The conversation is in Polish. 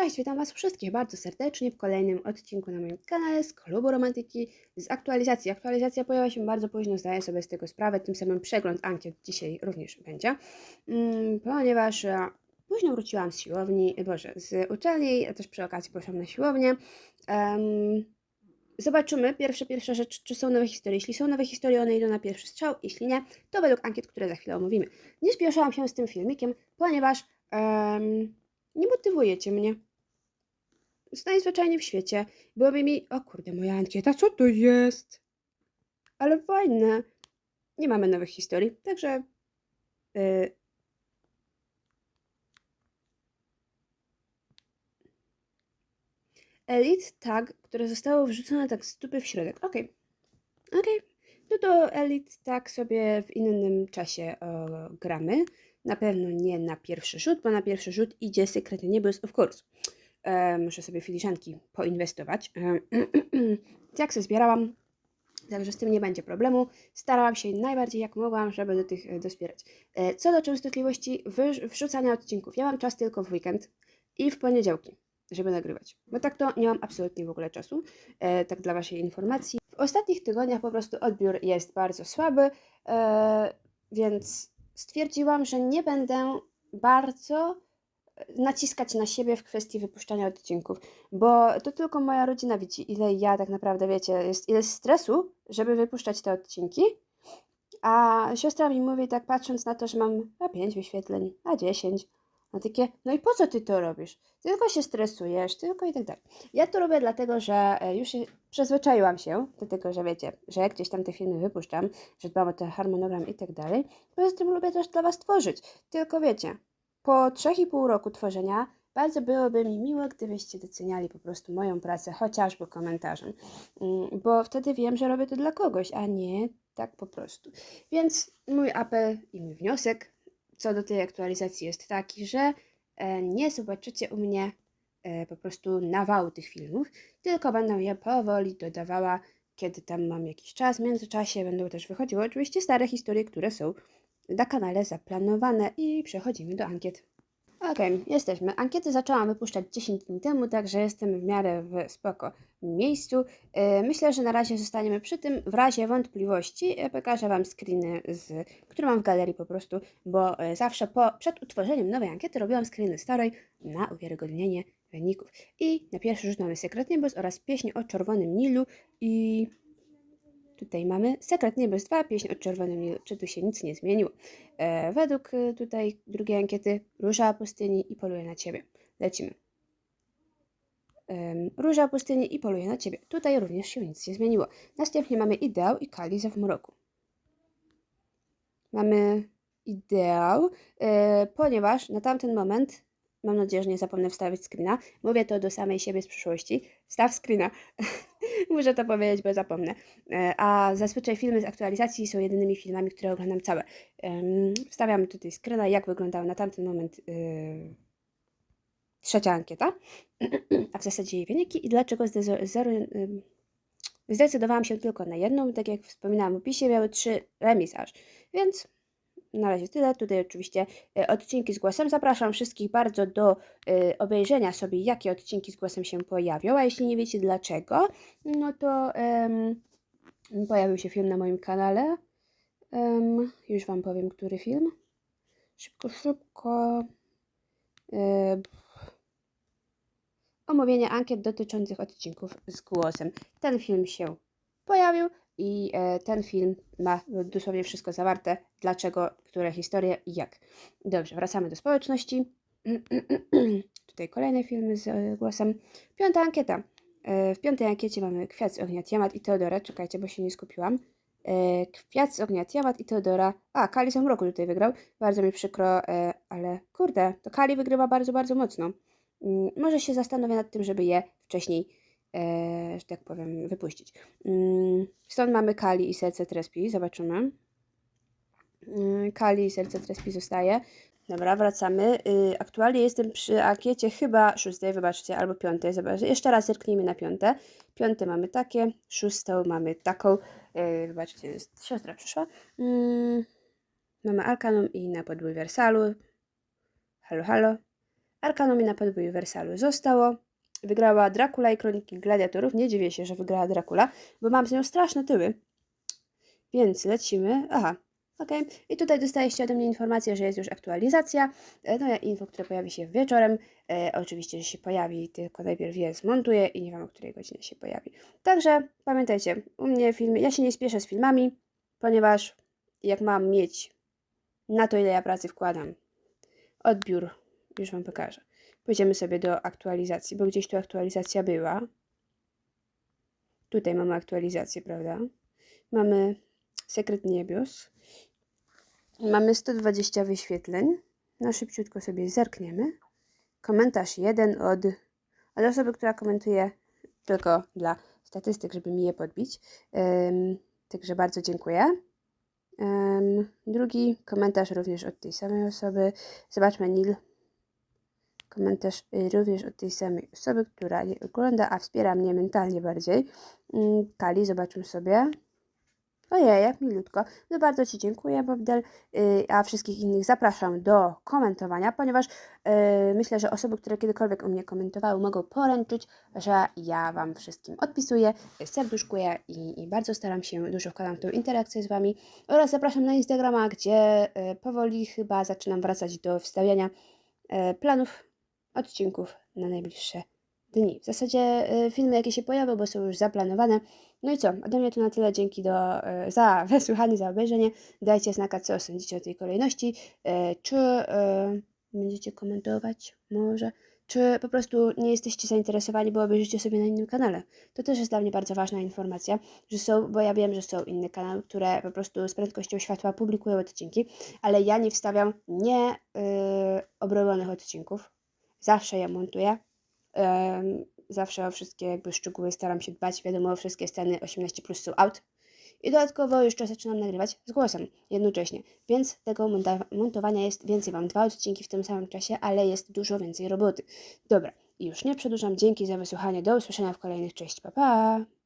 Cześć, witam Was wszystkich bardzo serdecznie w kolejnym odcinku na moim kanale z klubu romantyki z aktualizacji. Aktualizacja pojawia się bardzo późno, zdaję sobie z tego sprawę, tym samym przegląd ankiet dzisiaj również będzie, mm, ponieważ e, późno wróciłam z siłowni, e, boże, z uczelni, a też przy okazji poszłam na siłownię. Zobaczymy, pierwsza, pierwsza rzecz, czy są nowe historie. Jeśli są nowe historie, one idą na pierwszy strzał, jeśli nie, to według ankiet, które za chwilę omówimy. Nie spieszyłam się z tym filmikiem, ponieważ... nie motywujecie mnie. Najzwyczajniej w świecie. Byłoby mi, o kurde, moja ankieta, co to jest? Ale fajne. Nie mamy nowych historii, także... Yy... Elite tag, które zostało wrzucone tak z w środek. Okej. Okej. No to Elite tag sobie w innym czasie o, gramy. Na pewno nie na pierwszy rzut, bo na pierwszy rzut idzie Secret Neighbors of course. E, muszę sobie filiżanki poinwestować. E, jak się zbierałam, także z tym nie będzie problemu. Starałam się najbardziej jak mogłam, żeby do tych e, dospierać. Co do częstotliwości wrzucania odcinków, ja mam czas tylko w weekend i w poniedziałki, żeby nagrywać. Bo tak to nie mam absolutnie w ogóle czasu. Tak dla Waszej informacji. W ostatnich tygodniach po prostu odbiór jest bardzo słaby, więc stwierdziłam, że nie będę bardzo naciskać na siebie w kwestii wypuszczania odcinków, bo to tylko moja rodzina widzi, ile ja tak naprawdę, wiecie, jest ile stresu, żeby wypuszczać te odcinki. A siostra mi mówi, tak patrząc na to, że mam a 5 wyświetleń, a 10, a takie, no i po co ty to robisz? Tylko się stresujesz, tylko i tak dalej. Ja to robię dlatego, że e, już przyzwyczaiłam się do tego, że wiecie, że jak gdzieś tam te filmy wypuszczam, że dbam o ten harmonogram i tak dalej. Poza tym lubię też dla Was tworzyć. Tylko wiecie, po 3,5 roku tworzenia bardzo byłoby mi miło, gdybyście doceniali po prostu moją pracę, chociażby komentarzem, Mm, bo wtedy wiem, że robię to dla kogoś, a nie tak po prostu. Więc mój apel i mój wniosek co do tej aktualizacji jest taki, że e, nie zobaczycie u mnie e, po prostu nawału tych filmów, tylko będę je powoli dodawała, kiedy tam mam jakiś czas. W międzyczasie będą też wychodziły oczywiście stare historie, które są na kanale zaplanowane i przechodzimy do ankiet. Okej, jesteśmy. Ankiety zaczęłam wypuszczać 10 dni temu, także jestem w miarę w spoko miejscu. E, Myślę, że na razie zostaniemy przy tym. W razie wątpliwości e, pokażę Wam screeny, z, które mam w galerii po prostu, bo e, zawsze po, przed utworzeniem nowej ankiety robiłam screeny starej na uwiarygodnienie wyników. I na pierwszy rzut mamy Sekret Niebos oraz pieśń o Czerwonym Nilu i Tutaj mamy Sekret Niebos 2, pieśń o Czerwonym. Czy tu się nic nie zmieniło? E, według e, tutaj drugiej ankiety Róża pustyni i poluje na Ciebie. Lecimy. Em, Róża pustyni i poluje na Ciebie. Tutaj również się nic nie zmieniło. Następnie mamy Ideał i Kaliza w mroku. Mamy Ideał, e, ponieważ na tamten moment, mam nadzieję, że nie zapomnę wstawić screena, mówię to do samej siebie z przyszłości, wstaw screena. Muszę to powiedzieć, bo zapomnę. E, A zazwyczaj filmy z aktualizacji są jedynymi filmami, które oglądam całe. Wstawiam tutaj screena, jak wyglądał na tamten moment yy, trzecia ankieta, a w zasadzie jej wyniki i dlaczego zdecydowałam się tylko na jedną. Tak jak wspominałam w opisie, miały trzy remis aż, więc na razie tyle. Tutaj oczywiście e, odcinki z głosem. Zapraszam wszystkich bardzo do e, obejrzenia sobie, jakie odcinki z głosem się pojawią, a jeśli nie wiecie dlaczego, no to em, pojawił się film na moim kanale. Em, już Wam powiem, który film. Szybko, szybko. E, omówienie ankiet dotyczących odcinków z głosem. Ten film się pojawił i e, ten film ma dosłownie wszystko zawarte, dlaczego, które historie i jak. Dobrze, wracamy do społeczności. Tutaj kolejne filmy z e, głosem. Piąta ankieta. E, w piątej ankiecie mamy Kwiat z ognia Tiamat i Teodora. Czekajcie, bo się nie skupiłam. Kwiat z ognia Tiamat i Teodora. A, Kali z roku tutaj wygrał. Bardzo mi przykro, ale kurde, to Kali wygrywa bardzo, bardzo mocno. Mm, Może się zastanowię nad tym, żeby je wcześniej, że tak powiem, wypuścić. Mm, Stąd mamy Kali i serce Trespi. Zobaczymy. Mm, Kali i serce Trespi zostaje. Dobra, wracamy. Y, Aktualnie jestem przy ankiecie chyba szóstej, wybaczcie, albo piątej. Zobacz, jeszcze raz zerknijmy na piąte. Piąte mamy takie, szóstą mamy taką. Y, Wybaczcie, siostra przyszła. Mm, Mamy Arkanum i na podbój Wersalu. Halo, halo. Arkanu mi na podwój Wersalu zostało. Wygrała Dracula i Kroniki Gladiatorów. Nie dziwię się, że wygrała Dracula, bo mam z nią straszne tyły. Więc lecimy. Aha, okej. I tutaj dostaliście ode mnie informację, że jest już aktualizacja. E, No info, które pojawi się wieczorem. E, oczywiście, że się pojawi, tylko najpierw je zmontuję i nie wiem, o której godzinie się pojawi. Także pamiętajcie, u mnie filmy, ja się nie spieszę z filmami, ponieważ jak mam mieć na to, ile ja pracy wkładam, odbiór, już Wam pokażę. Pójdziemy sobie do aktualizacji, bo gdzieś tu aktualizacja była. Tutaj mamy aktualizację, prawda? Mamy sekret niebios. Mamy 120 wyświetleń. Na szybciutko sobie zerkniemy. Komentarz jeden od, od osoby, która komentuje tylko dla statystyk, żeby mi je podbić. Ym, także bardzo dziękuję. Ym, drugi komentarz również od tej samej osoby. Zobaczmy Nil. Komentarz y, również od tej samej osoby, która nie ogląda, a wspiera mnie mentalnie bardziej. Ym, Kali, zobaczmy sobie. Ojej, jak milutko. No bardzo Ci dziękuję, Bobdel, yy, a wszystkich innych zapraszam do komentowania, ponieważ yy, myślę, że osoby, które kiedykolwiek u mnie komentowały, mogą poręczyć, że ja Wam wszystkim odpisuję, serduszkuję i, i bardzo staram się, dużo wkładam w tą interakcję z Wami oraz zapraszam na Instagrama, gdzie powoli chyba zaczynam wracać do wstawiania planów, odcinków na najbliższe dni. W zasadzie y, filmy, jakie się pojawią, bo są już zaplanowane. No i co? Ode mnie to na tyle. Dzięki do, y, za wysłuchanie, za obejrzenie. Dajcie znaka, co sądzicie o tej kolejności. Y, Czy będziecie komentować? Może? Czy po prostu nie jesteście zainteresowani, bo obejrzycie sobie na innym kanale? To też jest dla mnie bardzo ważna informacja, że są, bo ja wiem, że są inne kanały, które po prostu z prędkością światła publikują odcinki, ale ja nie wstawiam nie y, obrobionych odcinków. Zawsze je montuję. Zawsze o wszystkie jakby szczegóły staram się dbać. Wiadomo, wszystkie sceny 18 plus są out. I dodatkowo jeszcze zaczynam nagrywać z głosem jednocześnie, więc tego montowania jest więcej. Mam dwa odcinki w tym samym czasie, ale jest dużo więcej roboty. Dobra, już nie przedłużam. Dzięki za wysłuchanie. Do usłyszenia w kolejnych. Cześć, pa pa!